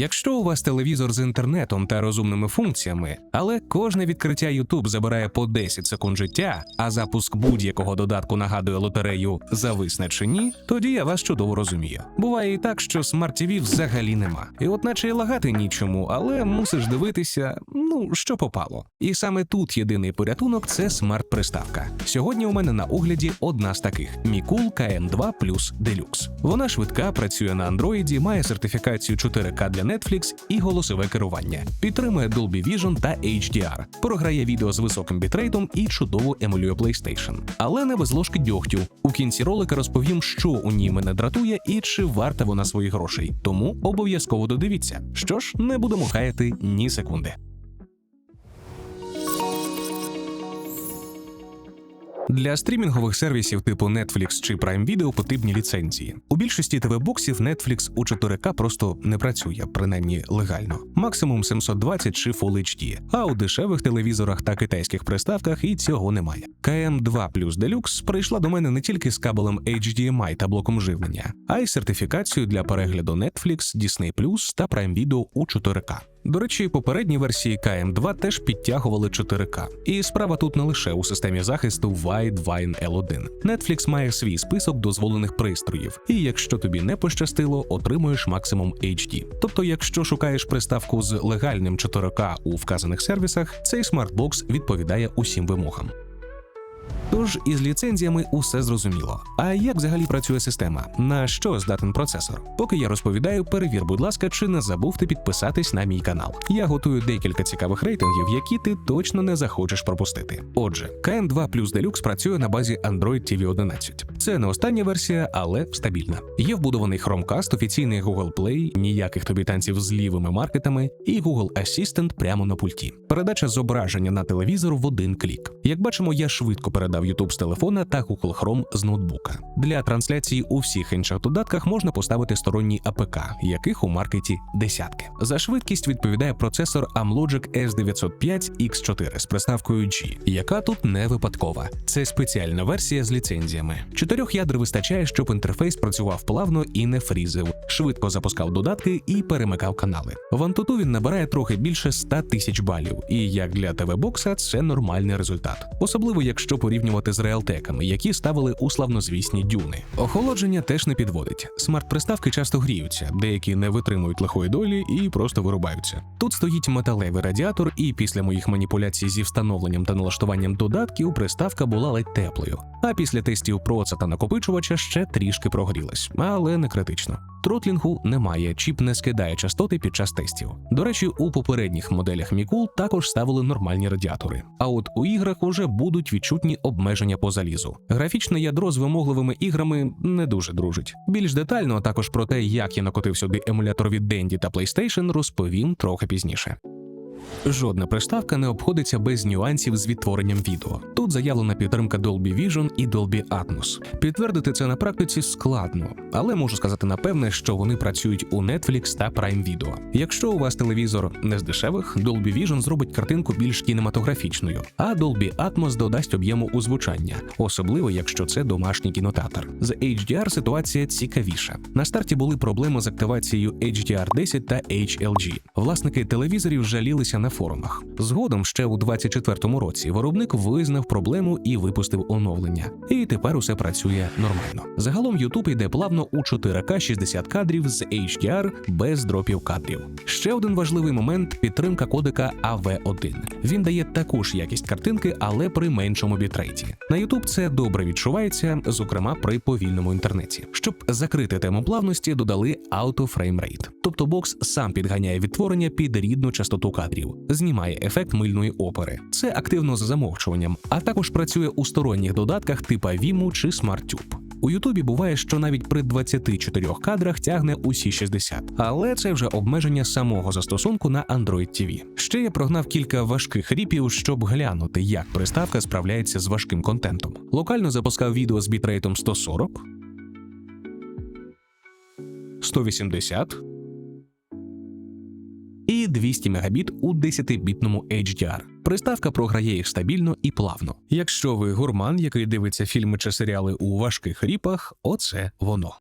Якщо у вас телевізор з інтернетом та розумними функціями, але кожне відкриття YouTube забирає по 10 секунд життя, а запуск будь-якого додатку нагадує лотерею зависне чи ні, тоді я вас чудово розумію. Буває і так, що смарт-ТВ взагалі нема. І от наче й лагати нічому, але мусиш дивитися, ну що попало. І саме тут єдиний порятунок це смарт-приставка. Сьогодні у мене на огляді одна з таких Mikul KM2 Plus Deluxe. Вона швидка, працює на Android, має сертифікацію 4К для Netflix і голосове керування. Підтримує Dolby Vision та HDR, програє відео з високим бітрейтом і чудово емулює PlayStation. Але не без ложки дьогтю. У кінці ролика розповім, що у ній мене дратує і чи варта вона своїх грошей. Тому обов'язково додивіться. Що ж, не будемо хаяти ні секунди. Для стрімінгових сервісів типу Netflix чи Prime Video потрібні ліцензії. У більшості ТВ-боксів Netflix у 4К просто не працює, принаймні легально. Максимум 720 чи Full HD, а у дешевих телевізорах та китайських приставках і цього немає. KM2 Plus Deluxe прийшла до мене не тільки з кабелем HDMI та блоком живлення, а й сертифікацією для перегляду Netflix, Disney Plus та Prime Video у 4К. До речі, попередні версії KM2 теж підтягували 4К. І справа тут не лише у системі захисту Widevine L1. Netflix має свій список дозволених пристроїв, і якщо тобі не пощастило, отримуєш максимум HD. Тобто, якщо шукаєш приставку з легальним 4К у вказаних сервісах, цей смартбокс відповідає усім вимогам. Тож із ліцензіями усе зрозуміло. А як взагалі працює система? На що здатен процесор? Поки я розповідаю, перевір, будь ласка, чи не забув ти підписатись на мій канал. Я готую декілька цікавих рейтингів, які ти точно не захочеш пропустити. Отже, KM2 Plus Deluxe працює на базі Android TV 11. Це не остання версія, але стабільна. Є вбудований Chromecast, офіційний Google Play, ніяких тобі танців з лівими маркетами, і Google Assistant прямо на пульті. Передача зображення на телевізор в один клік. Як бачимо, я швидко передав YouTube з телефона та Google Chrome з ноутбука. Для трансляції у всіх інших додатках можна поставити сторонні АПК, яких у маркеті десятки. За швидкість відповідає процесор Amlogic S905X4 з приставкою G, яка тут не випадкова. Це спеціальна версія з ліцензіями. Чотирьох ядер вистачає, щоб інтерфейс працював плавно і не фрізив, швидко запускав додатки і перемикав канали. В Antutu він набирає трохи більше 100 тисяч балів, і як для ТВ-бокса це нормальний результат, особливо якщо порівнювати з реалтеками, які ставили у славнозвісні дюни. Охолодження теж не підводить. Смарт-приставки часто гріються, деякі не витримують лихої долі і просто вирубаються. Тут стоїть металевий радіатор, і після моїх маніпуляцій зі встановленням та налаштуванням додатків приставка була ледь теплою. А після тестів проца та накопичувача ще трішки прогрілась, але не критично. Тротлінгу немає, чіп не скидає частоти під час тестів. До речі, у попередніх моделях Мікул також ставили нормальні радіатори. А от у іграх уже будуть відчутні обмеження по залізу. Графічне ядро з вимогливими іграми не дуже дружить. Більш детально, а також про те, як я накотив сюди емулятор від Денді та PlayStation, розповім трохи пізніше. Жодна приставка не обходиться без нюансів з відтворенням відео. Тут заявлена підтримка Dolby Vision і Dolby Atmos. Підтвердити це на практиці складно, але можу сказати напевне, що вони працюють у Netflix та Prime Video. Якщо у вас телевізор не з дешевих, Dolby Vision зробить картинку більш кінематографічною, а Dolby Atmos додасть об'єму у звучання, особливо якщо це домашній кінотеатр. З HDR ситуація цікавіша. На старті були проблеми з активацією HDR10 та HLG. Власники телевізорів жалілися на форумах. Згодом, ще у 24-му році, виробник визнав проблему і випустив оновлення. І тепер усе працює нормально. Загалом YouTube йде плавно у 4К 60 кадрів з HDR без дропів кадрів. Ще один важливий момент підтримка кодека AV1. Він дає таку ж якість картинки, але при меншому бітрейті. На YouTube це добре відчувається, зокрема при повільному інтернеті. Щоб закрити тему плавності, додали Auto Frame Rate. Тобто бокс сам підганяє відтворення під рідну частоту кадрів, знімає ефект мильної опери. Це активно з замовчуванням, а також працює у сторонніх додатках типа Vimeo чи SmartTube. У Ютубі буває, що навіть при 24 кадрах тягне усі 60, але це вже обмеження самого застосунку на Android TV. Ще я прогнав кілька важких ріпів, щоб глянути, як приставка справляється з важким контентом. Локально запускав відео з бітрейтом 140, 180 і 200 Мбіт у 10-бітному HDR. Приставка програє їх стабільно і плавно. Якщо ви гурман, який дивиться фільми чи серіали у важких ріпах, оце воно.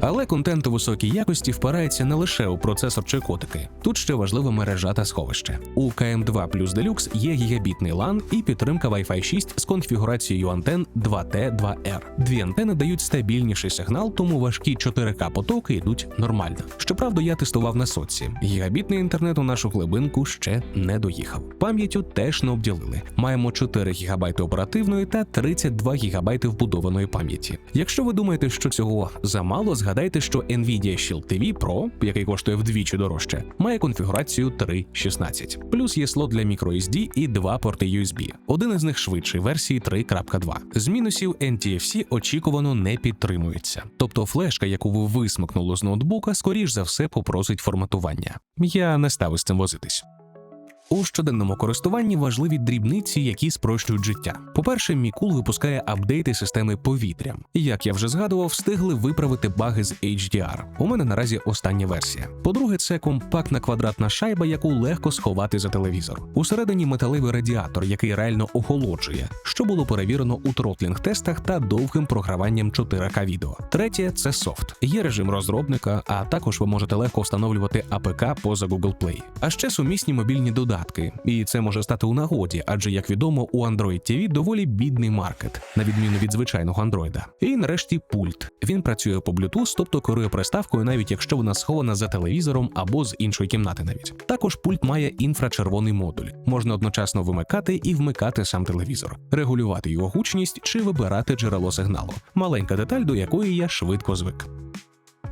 Але контент у високій якості впирається не лише у процесор чи котики. Тут ще важлива мережа та сховище. У KM2 Plus Deluxe є гігабітний LAN і підтримка Wi-Fi 6 з конфігурацією антен 2T2R. Дві антени дають стабільніший сигнал, тому важкі 4К потоки йдуть нормально. Щоправда, я тестував на соці. Гігабітний інтернет у нашу глибинку ще не доїхав. Пам'яттю теж не обділили. Маємо 4 ГБ оперативної та 32 ГБ вбудованої пам'яті. Якщо ви думаєте, що цього замало, згадайте, що Nvidia Shield TV Pro, який коштує вдвічі дорожче, має конфігурацію 3.16. Плюс є слот для microSD і два порти USB. Один із них швидший версії 3.2. З мінусів NTFC очікувано не підтримується. Тобто флешка, яку ви висмикнули з ноутбука, скоріш за все попросить форматування. Я не став із цим возитись. У щоденному користуванні важливі дрібниці, які спрощують життя. По-перше, Мікул випускає апдейти системи повітря. Як я вже згадував, встигли виправити баги з HDR. У мене наразі остання версія. По-друге, це компактна квадратна шайба, яку легко сховати за телевізор. Усередині металевий радіатор, який реально охолоджує, що було перевірено у тротлінг-тестах та довгим програванням 4К відео. Третє це софт. Є режим розробника, а також ви можете легко встановлювати АПК поза Google Play. А ще сумісні мобільні додатки, і це може стати у нагоді, адже як відомо, у Android TV доволі бідний маркет, на відміну від звичайного Android. І нарешті пульт. Він працює по Bluetooth, тобто керує приставкою, навіть якщо вона схована за телевізором або з іншої кімнати. Навіть також пульт має інфрачервоний модуль. Можна одночасно вимикати і вмикати сам телевізор, регулювати його гучність чи вибирати джерело сигналу. Маленька деталь, до якої я швидко звик.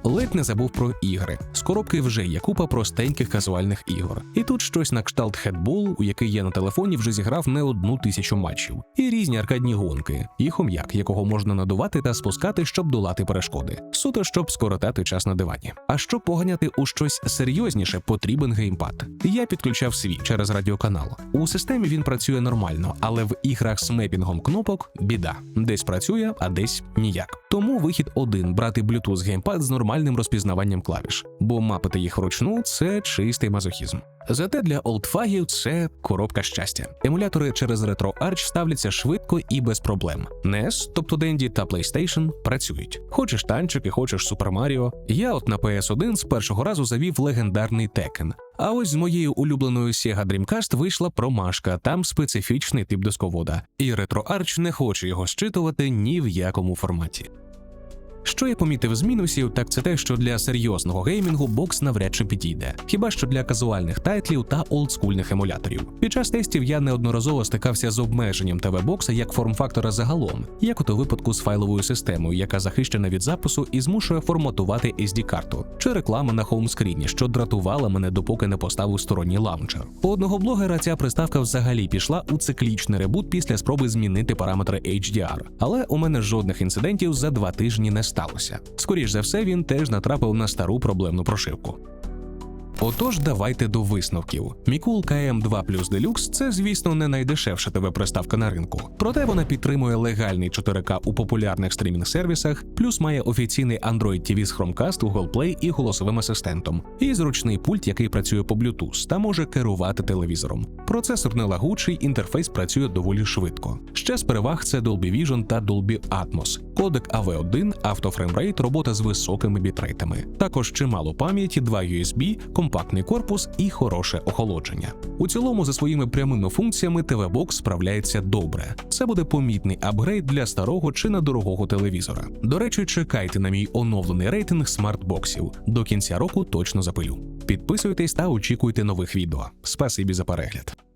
Ледь не забув про ігри. З коробки вже є купа простеньких казуальних ігор. І тут щось на кшталт хедбол, у який я на телефоні вже зіграв не одну тисячу матчів, і різні аркадні гонки, і хом'як, якого можна надувати та спускати, щоб долати перешкоди. Суто, щоб скоротати час на дивані. А щоб поганяти у щось серйозніше, потрібен геймпад. Я підключав свій через радіоканал. У системі він працює нормально, але в іграх з мепінгом кнопок біда. Десь працює, а десь ніяк. Тому вихід один брати Bluetooth геймпад з нормальним розпізнаванням клавіш, бо мапити їх вручну це чистий мазохізм. Зате для олдфагів це коробка щастя. Емулятори через RetroArch ставляться швидко і без проблем. NES, тобто Dendy та PlayStation, працюють. Хочеш танчики, хочеш Super Mario. Я от на PS1 з першого разу завів легендарний Tekken. А ось з моєю улюбленою Sega Dreamcast вийшла промашка, там специфічний тип дисковода, і RetroArch не хоче його щитувати ні в якому форматі. Що я помітив з мінусів, так це те, що для серйозного геймінгу бокс навряд чи підійде, хіба що для казуальних тайтлів та олдскульних емуляторів. Під час тестів я неодноразово стикався з обмеженням ТВ-бокса як форм-фактора загалом, як от у випадку з файловою системою, яка захищена від запису і змушує форматувати SD-карту, чи реклама на хоумскріні, що дратувала мене, допоки не поставив сторонній лаунчер. У одного блогера ця приставка взагалі пішла у циклічний ребут після спроби змінити параметри HDR. Але у мене жодних інцидентів за два тижні не сталося. Скоріш за все, він теж натрапив на стару проблемну прошивку. Отож, давайте до висновків. Мікул KM2 Plus Deluxe – це, звісно, не найдешевша ТВ-приставка на ринку. Проте вона підтримує легальний 4К у популярних стрімінг-сервісах, плюс має офіційний Android TV з Chromecast, Google Play і голосовим асистентом, і зручний пульт, який працює по Bluetooth та може керувати телевізором. Процесор нелагучий, інтерфейс працює доволі швидко. Ще з переваг це Dolby Vision та Dolby Atmos, кодек AV1, автофреймрейт, робота з високими бітрейтами. Також чимало пам'яті, 2 USB, компактний корпус і хороше охолодження. У цілому, за своїми прямими функціями, TV-Box справляється добре. Це буде помітний апгрейд для старого чи недорогого телевізора. До речі, чекайте на мій оновлений рейтинг смарт-боксів. До кінця року точно запилю. Підписуйтесь та очікуйте нових відео. Спасибі за перегляд.